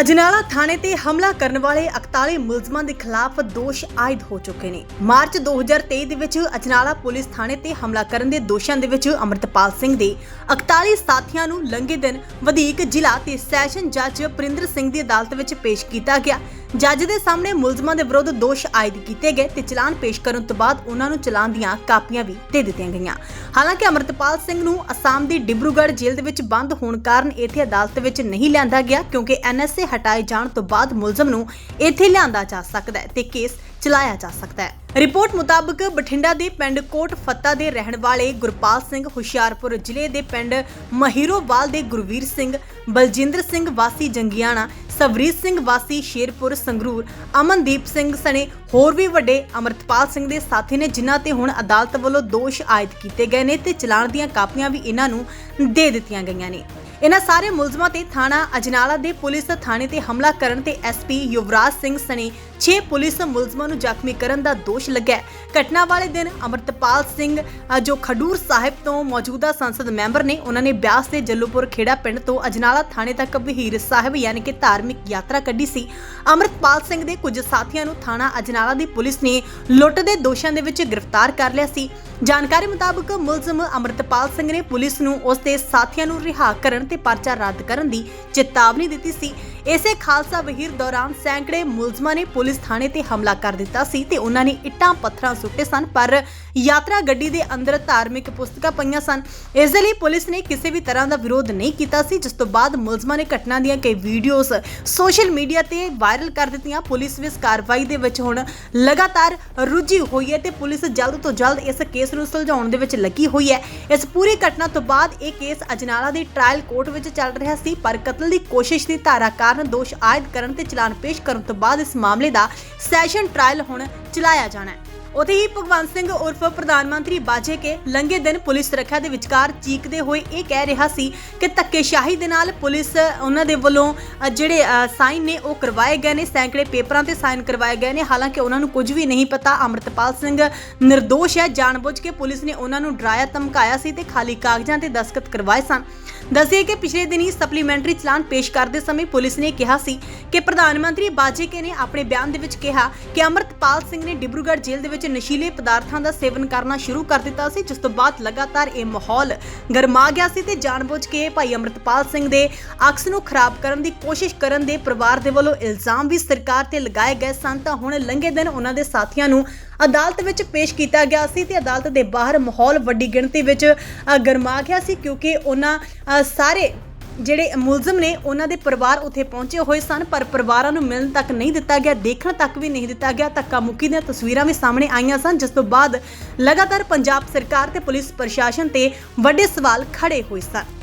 ਅਜਨਾਲਾ ਥਾਣੇ ਤੇ ਹਮਲਾ ਕਰਨ ਵਾਲੇ 41 ਮੁਲਜ਼ਮਾਂ ਦੇ ਖਿਲਾਫ ਦੋਸ਼ ਆਇਦ ਹੋ ਚੁੱਕੇ ਨੇ। ਮਾਰਚ 2023 ਦੇ ਵਿੱਚ ਅਜਨਾਲਾ ਪੁਲਿਸ ਥਾਣੇ ਤੇ ਹਮਲਾ ਕਰਨ ਦੇ ਦੋਸ਼ਾਂ ਦੇ ਵਿੱਚ ਅਮਰਤਪਾਲ ਸਿੰਘ ਦੇ 41 ਸਾਥੀਆਂ ਨੂੰ ਲੰਘੇ ਦਿਨ ਵਧੀਕ ਜ਼ਿਲ੍ਹਾ ਤੇ ਸੈਸ਼ਨ ਜੱਜ ਪ੍ਰਿੰਦਰ ਸਿੰਘ ਦੀ ਅਦਾਲਤ ਵਿੱਚ ਪੇਸ਼ ਕੀਤਾ ਗਿਆ। ਜੱਜ ਦੇ ਸਾਹਮਣੇ ਮੁਲਜ਼ਮਾਂ ਦੇ ਵਿਰੁੱਧ ਦੋਸ਼ ਆਇਦ ਕੀਤੇ ਗਏ ਤੇ ਚਲਾਨ ਪੇਸ਼ ਕਰਨ ਤੋਂ ਬਾਅਦ ਉਹਨਾਂ ਨੂੰ ਚਲਾਨ ਦੀਆਂ ਕਾਪੀਆਂ ਵੀ ਦੇ ਦਿੱਤੀਆਂ ਗਈਆਂ। ਹਾਲਾਂਕਿ ਅਮਰਤਪਾਲ ਸਿੰਘ ਨੂੰ ਅਸਾਮ ਦੀ ਡਿਬਰੂਗੜ੍ਹ ਜੇਲ੍ਹ ਦੇ ਵਿੱਚ ਬੰਦ ਹੋਣ ਕਾਰਨ ਇੱਥੇ ਅਦਾਲਤ ਵਿੱਚ ਨਹੀਂ ਲਿਆਂਦਾ ਗਿਆ ਕਿਉਂਕਿ ਐਨਐਸਏ ਹਟਾਏ ਜਾਣ ਤੋਂ ਬਾਅਦ ਮੁਲਜ਼ਮ ਨੂੰ ਇੱਥੇ ਲਿਆਂਦਾ ਜਾ ਸਕਦਾ ਹੈ ਤੇ ਕੇਸ ਚਲਾਇਆ ਜਾ ਸਕਦਾ ਹੈ। ਰਿਪੋਰਟ ਮੁਤਾਬਕ ਬਠਿੰਡਾ ਦੇ ਪਿੰਡ ਕੋਟ ਫੱਤਾ ਦੇ ਰਹਿਣ ਵਾਲੇ ਗੁਰਪਾਲ ਸਿੰਘ ਹੁਸ਼ਿਆਰਪੁਰ ਜ਼ਿਲ੍ਹੇ ਦੇ ਪਿੰਡ ਮਹੀਰੋਵਾਲ ਦੇ ਗੁਰਵੀਰ ਸਿੰਘ, ਬਲਜਿੰਦਰ ਸਿੰਘ ਵਾਸੀ ਜੰਗਿਆਣਾ ਸਵਰੀਤ ਸਿੰਘ ਵਾਸੀ, ਸ਼ੇਰਪੁਰ, ਸੰਗਰੂਰ। ਅਮਨਦੀਪ ਸਿੰਘ ਸਣੇ ਹੋਰ ਵੀ ਵੱਡੇ ਅਮਰਤਪਾਲ ਸਿੰਘ ਦੇ ਸਾਥੀ ਨੇ, ਜਿਨ੍ਹਾਂ ਤੇ ਹੁਣ ਅਦਾਲਤ ਵੱਲੋਂ ਦੋਸ਼ ਆਇਦ ਕੀਤੇ ਗਏ ਨੇ ਤੇ ਚਲਾਨ ਦੀਆਂ ਕਾਪੀਆਂ ਵੀ ਇਹਨਾਂ ਨੂੰ ਦੇ ਦਿੱਤੀਆਂ ਗਈਆਂ ਨੇ। ਇਹਨਾਂ ਸਾਰੇ ਮੁਲਜ਼ਮਾਂ ਤੇ ਥਾਣਾ ਅਜਨਾਲਾ ਦੇ ਪੁਲਿਸ ਥਾਣੇ ਤੇ ਹਮਲਾ ਕਰਨ ਤੇ ਐਸਪੀ ਯੁਵਰਾਜ ਸਿੰਘ ਸਣੇ 6 ਪੁਲਿਸ ਮੁਲਜ਼ਮਾਂ ਨੂੰ ਜ਼ਖਮੀ ਕਰਨ ਦਾ ਦੋਸ਼ ਲੱਗਾ ਹੈ। ਘਟਨਾ ਵਾਲੇ ਦਿਨ ਅਮਰਤਪਾਲ ਸਿੰਘ ਅ, ਜੋ ਖਡੂਰ ਸਾਹਿਬ ਤੋਂ ਮੌਜੂਦਾ ਸੰਸਦ ਮੈਂਬਰ ਨੇ ਉਹਨਾਂ ਨੇ ਬਿਆਸ ਦੇ ਜੱਲੂਪੁਰ ਖੇੜਾ ਪਿੰਡ ਤੋਂ ਅਜਨਾਲਾ ਥਾਣੇ ਤੱਕ ਬਹੀਰ ਸਾਹਿਬ ਯਾਨੀ ਕਿ ਧਾਰਮਿਕ ਯਾਤਰਾ ਕੱਢੀ ਸੀ ਅਮਰਤਪਾਲ ਸਿੰਘ ਦੇ ਕੁਝ ਸਾਥੀਆਂ ਨੂੰ ਥਾਣਾ ਅਜਨਾਲਾ ਦੀ ਪੁਲਿਸ ਨੇ ਲੁੱਟ ਦੇ ਦੋਸ਼ਾਂ ਦੇ ਵਿੱਚ ਗ੍ਰਿਫਤਾਰ ਕਰ ਲਿਆ ਸੀ ਜਾਣਕਾਰੀ ਮੁਤਾਬਕ ਮੁਲਜ਼ਮ ਅਮਰਤਪਾਲ ਸਿੰਘ ਨੇ ਪੁਲਿਸ ਨੂੰ ਉਸ ਦੇ ਸਾਥੀਆਂ ਨੂੰ ਰਿਹਾ ਕਰਨ ਤੇ ਪਰਚਾ ਰੱਦ ਕਰਨ ਦੀ ਚੇਤਾਵਨੀ ਦਿੱਤੀ ਸੀ। ਇਸੇ ਖਾਲਸਾ ਵਹੀਰ ਦੌਰਾਨ ਸੈਂਕੜੇ ਮੁਲਜ਼ਮਾਂ ਨੇ ਪੁਲਿਸ ਥਾਣੇ ਤੇ ਹਮਲਾ ਕਰ ਦਿੱਤਾ ਸੀ ਤੇ ਉਹਨਾਂ ਨੇ ਇੱਟਾਂ, ਪੱਥਰਾਂ ਸੁੱਟੇ ਸਨ, ਪਰ ਯਾਤਰਾ ਗੱਡੀ ਦੇ ਅੰਦਰ ਧਾਰਮਿਕ ਪੁਸਤਕਾਂ ਪਈਆਂ ਸਨ। ਇਸ ਦੇ ਲਈ ਪੁਲਿਸ ਨੇ ਕਿਸੇ ਵੀ ਤਰ੍ਹਾਂ ਦਾ ਵਿਰੋਧ ਨਹੀਂ ਕੀਤਾ ਸੀ। ਜਿਸ ਤੋਂ ਬਾਅਦ ਮੁਲਜ਼ਮਾਂ ਨੇ ਘਟਨਾ ਦੀਆਂ ਕਈ ਵੀਡੀਓਜ਼ ਸੋਸ਼ਲ ਮੀਡੀਆ ਤੇ ਵਾਇਰਲ ਕਰ ਦਿੱਤੀਆਂ। ਪੁਲਿਸ ਵੀ ਇਸ ਕਾਰਵਾਈ ਦੇ ਵਿੱਚ ਹੁਣ ਲਗਾਤਾਰ ਰੁੱਝੀ ਹੋਈ ਹੈ ਤੇ ਪੁਲਿਸ ਜਲਦ ਤੋਂ ਜਲਦ ਇਸ ਕੇਸ ਨੂੰ ਸੁਲਝਾਉਣ ਦੇ ਵਿੱਚ ਲੱਗੀ ਹੋਈ ਹੈ। ਇਸ ਪੂਰੀ ਘਟਨਾ ਤੋਂ ਬਾਅਦ ਇਹ ਕੇਸ ਅਜਨਾਲਾ ਦੇ ਟ੍ਰਾਇਲ ਕੋਰਟ ਵਿੱਚ ਚੱਲ ਰਿਹਾ ਸੀ, ਪਰ ਕਤਲ ਦੀ ਕੋਸ਼ਿਸ਼ ਦੀ ਧਾਰਾ ਕਾਰਨ ਦੋਸ਼ ਆਇਦ ਕਰਨ ਤੇ ਚਲਾਨ ਪੇਸ਼ ਕਰਨ ਤੋਂ ਬਾਅਦ ਇਸ ਮਾਮਲੇ ਦਾ ਸੈਸ਼ਨ ਟ੍ਰਾਇਲ ਹੁਣ ਚਲਾਇਆ ਜਾਣਾ ਹੈ। ਉਥੇ ਹੀ ਭਗਵੰਤ ਸਿੰਘ ਉਰਫ ਪ੍ਰਧਾਨ ਮੰਤਰੀ ਬਾਜੇ ਕੇ ਲੰਗੇ ਦਿਨ ਪੁਲਿਸ ਸੁਰੱਖਿਆ ਦੇ ਵਿਚਕਾਰ ਚੀਕਦੇ ਹੋਏ ਇਹ ਕਹਿ ਰਿਹਾ ਸੀ ਕਿ ਧੱਕੇਸ਼ਾਹੀ ਦੇ ਨਾਲ ਪੁਲਿਸ ਉਹਨਾਂ ਦੇ ਵੱਲੋਂ ਅ, ਜਿਹੜੇ ਸਾਈਨ ਨੇ ਉਹ ਕਰਵਾਏ ਗਏ ਨੇ ਸੈਂਕੜੇ ਪੇਪਰਾਂ ਤੇ ਸਾਈਨ ਕਰਵਾਏ ਗਏ ਨੇ। ਹਾਲਾਂਕਿ ਉਹਨਾਂ ਨੂੰ ਕੁਝ ਵੀ ਨਹੀਂ ਪਤਾ ਅਮਰਤਪਾਲ ਸਿੰਘ ਨਿਰਦੋਸ਼ ਹੈ। ਜਾਣਬੁੱਝ ਕੇ ਪੁਲਿਸ ਨੇ ਉਹਨਾਂ ਨੂੰ ਡਰਾਇਆ ਧਮਕਾਇਆ ਸੀ ਤੇ ਖਾਲੀ ਕਾਗਜ਼ਾਂ ਤੇ ਦਸਖਤ ਕਰਵਾਏ ਸਨ। ਦੱਸਿਏ ਕਿ ਪਿਛਲੇ ਦਿਨ ਹੀ ਸਪਲੀਮੈਂਟਰੀ ਚਲਾਨ ਪੇਸ਼ ਕਰਦੇ ਸਮੇਂ ਪੁਲਿਸ ਨੇ ਕਿਹਾ ਸੀ ਕਿ ਪ੍ਰਧਾਨ ਮੰਤਰੀ ਬਾਜੇਕੇ ਨੇ ਆਪਣੇ ਬਿਆਨ ਦੇ ਵਿੱਚ ਕਿਹਾ ਕਿ ਅਮਰਤਪਾਲ ਸਿੰਘ ਨੇ ਡਿਬਰੂਗੜ੍ਹ ਜੇਲ੍ਹ ਦੇ ਵਿੱਚ ਨਸ਼ੀਲੇ ਪਦਾਰਥਾਂ ਦਾ ਸੇਵਨ ਕਰਨਾ ਸ਼ੁਰੂ ਕਰ ਦਿੱਤਾ ਸੀ, ਜਿਸ ਤੋਂ ਬਾਅਦ ਲਗਾਤਾਰ ਇਹ ਮਾਹੌਲ ਗਰਮਾ ਗਿਆ ਸੀ ਤੇ ਜਾਣਬੁੱਝ ਕੇ ਭਾਈ ਅਮਰਤਪਾਲ ਸਿੰਘ ਦੇ ਅਕਸ ਨੂੰ ਖਰਾਬ ਕਰਨ ਦੀ ਕੋਸ਼ਿਸ਼ ਕਰਨ ਦੇ ਪਰਿਵਾਰ ਦੇ ਵੱਲੋਂ ਇਲਜ਼ਾਮ ਵੀ ਸਰਕਾਰ ਤੇ ਲਗਾਏ ਗਏ ਸਨ। ਤਾਂ ਹੁਣ ਲੰਘੇ ਦਿਨ ਉਹਨਾਂ ਦੇ ਸਾਥੀਆਂ ਨੂੰ ਅਦਾਲਤ ਵਿੱਚ ਪੇਸ਼ ਕੀਤਾ ਗਿਆ ਸੀ ਤੇ ਅਦਾਲਤ ਦੇ ਬਾਹਰ ਮਾਹੌਲ ਵੱਡੀ ਗਿਣਤੀ ਵਿੱਚ ਗਰਮਾ ਗਿਆ ਸੀ ਕਿਉਂਕਿ ਉਹਨਾਂ ਸਾਰੇ ਜਿਹੜੇ ਮੁਲਜ਼ਮ ਨੇ ਉਹਨਾਂ ਦੇ ਪਰਿਵਾਰ ਉੱਥੇ ਪਹੁੰਚੇ ਹੋਏ ਸਨ, ਪਰ ਪਰਿਵਾਰਾਂ ਨੂੰ ਮਿਲਣ ਤੱਕ ਨਹੀਂ ਦਿੱਤਾ ਗਿਆ, ਦੇਖਣ ਤੱਕ ਵੀ ਨਹੀਂ ਦਿੱਤਾ ਗਿਆ। ਧੱਕਾ ਮੁੱਕੀ ਦੀਆਂ ਤਸਵੀਰਾਂ ਵੀ ਸਾਹਮਣੇ ਆਈਆਂ ਸਨ, ਜਿਸ ਤੋਂ ਬਾਅਦ ਲਗਾਤਾਰ ਪੰਜਾਬ ਸਰਕਾਰ ਤੇ ਪੁਲਿਸ ਪ੍ਰਸ਼ਾਸਨ ਤੇ ਵੱਡੇ ਸਵਾਲ ਖੜੇ ਹੋਏ ਸਨ।